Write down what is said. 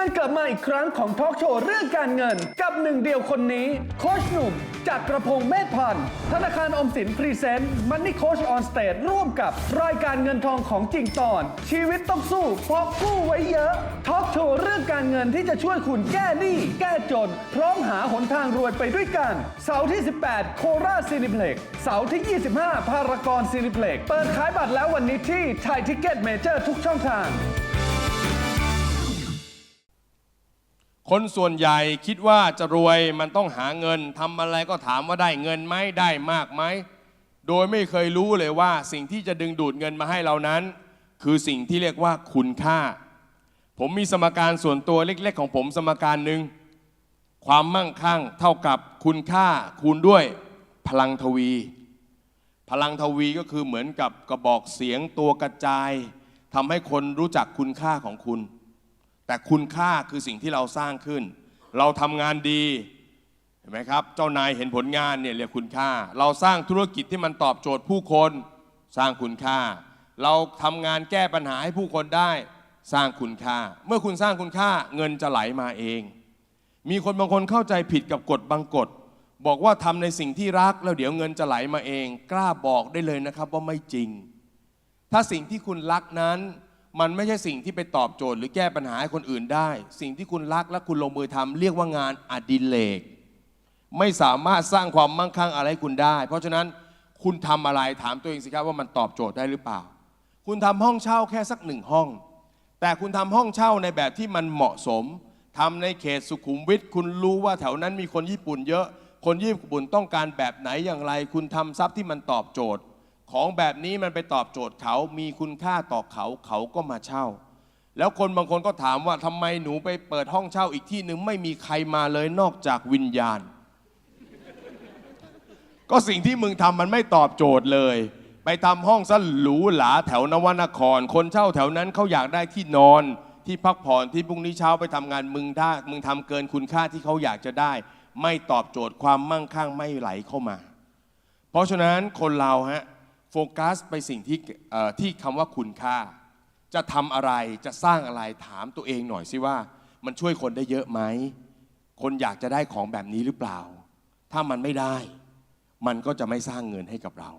การกลับมาอีกครั้งของทอล์กโชว์เรื่องการเงิน กับหนึ่งเดียวคนนี้ โคชหนุ่ม จากกระพงเมธพันธ์ธนาคารอมสินพรีเซนต์มันนี่โคชออนสเตจร่วมกับรายการเงินทองของจริงตอน ชีวิตต้องสู้เพราะกู้ไว้เยอะทอล์กโชว์เรื่องการเงินที่จะช่วยคุณแก้หนี้แก้จน พร้อมหาหนทางรวยไปด้วยกัน เสาร์ที่ 18 โคราชซีนิเพล็กเสาร์ที่ 25 พารากอนซีนิเพล็กเปิดขายบัตรแล้ววันนี้ที่ไทยทิกเก็ตเมเจอร์ทุกช่องทาง คนส่วนใหญ่คิดว่าจะรวยมันต้องหาเงินทำอะไรก็ถามว่าได้เงินไหมได้มากไหมโดยไม่เคยรู้เลยว่าสิ่งที่จะดึงดูดเงินมาให้เรานั้น คือสิ่งที่เรียกว่าคุณค่า ผมมีสมการส่วนตัวเล็กๆ ของผมสมการหนึ่งความมั่งคั่งเท่ากับคุณค่าคูณด้วยพลังทวี พลังทวีก็คือเหมือนกับกระบอกเสียงตัวกระจายทำให้คนรู้จักคุณค่าของคุณ แต่คุณค่าคือสิ่งที่เราสร้างขึ้น เราทำงานดีเห็นไหมครับ เจ้านายเห็นผลงานเนี่ยเรียกคุณค่า เราสร้างธุรกิจที่มันตอบโจทย์ผู้คนสร้างคุณค่า เราทำงานแก้ปัญหาให้ผู้คนได้สร้างคุณค่า เมื่อคุณสร้างคุณค่าเงินจะไหลมาเอง มีคนบางคนเข้าใจผิดกับกฎบางกฎ บอกว่าทำในสิ่งที่รักแล้วเดี๋ยวเงินจะไหลมาเอง กล้าบอกได้เลยนะครับว่าไม่จริง ถ้าสิ่งที่คุณรักนั้น มันไม่ใช่สิ่งที่ไปตอบโจทย์หรือแก้ปัญหาให้คนอื่นได้ สิ่งที่คุณรักและคุณลงมือทำเรียกว่างานอดิเรกไม่สามารถสร้างความมั่งคั่งอะไรให้คุณได้ เพราะฉะนั้นคุณทำอะไรถามตัวเองสิครับว่ามันตอบโจทย์ได้หรือเปล่า คุณทำห้องเช่าแค่สักหนึ่งห้อง แต่คุณทำห้องเช่าในแบบที่มันเหมาะสมทำในเขตสุขุมวิทคุณรู้ว่าแถวนั้นมีคนญี่ปุ่นเยอะ คนญี่ปุ่นต้องการแบบไหนอย่างไร คุณทำทรัพย์ที่มันตอบโจทย์ ของแบบนี้มันไปตอบโจทย์เขามีคุณค่าต่อเขาเขาก็มาเช่า แล้วคนบางคนก็ถามว่าทำไมหนูไปเปิดห้องเช่าอีกที่หนึ่งไม่มีใครมาเลยนอกจากวิญญาณ ก็สิ่งที่มึงทำมันไม่ตอบโจทย์เลย ไปทำห้องซะหรูหราแถวนวนคร คนเช่าแถวนั้นเขาอยากได้ที่นอนที่พักผ่อนที่พรุ่งนี้เช้าไปทำงานมึงได้มึงทำเกินคุณค่าที่เขาอยากจะได้ ไม่ตอบโจทย์ความมั่งคั่งไม่ไหลเข้ามา เพราะฉะนั้นคนเราฮะ โฟกัสไปสิ่งที่ที่คำว่าคุณค่า จะทำอะไรจะสร้างอะไรถามตัวเองหน่อยสิว่า มันช่วยคนได้เยอะไหม คนอยากจะได้ของแบบนี้หรือเปล่า ถ้ามันไม่ได้ มันก็จะไม่สร้างเงินให้กับเรา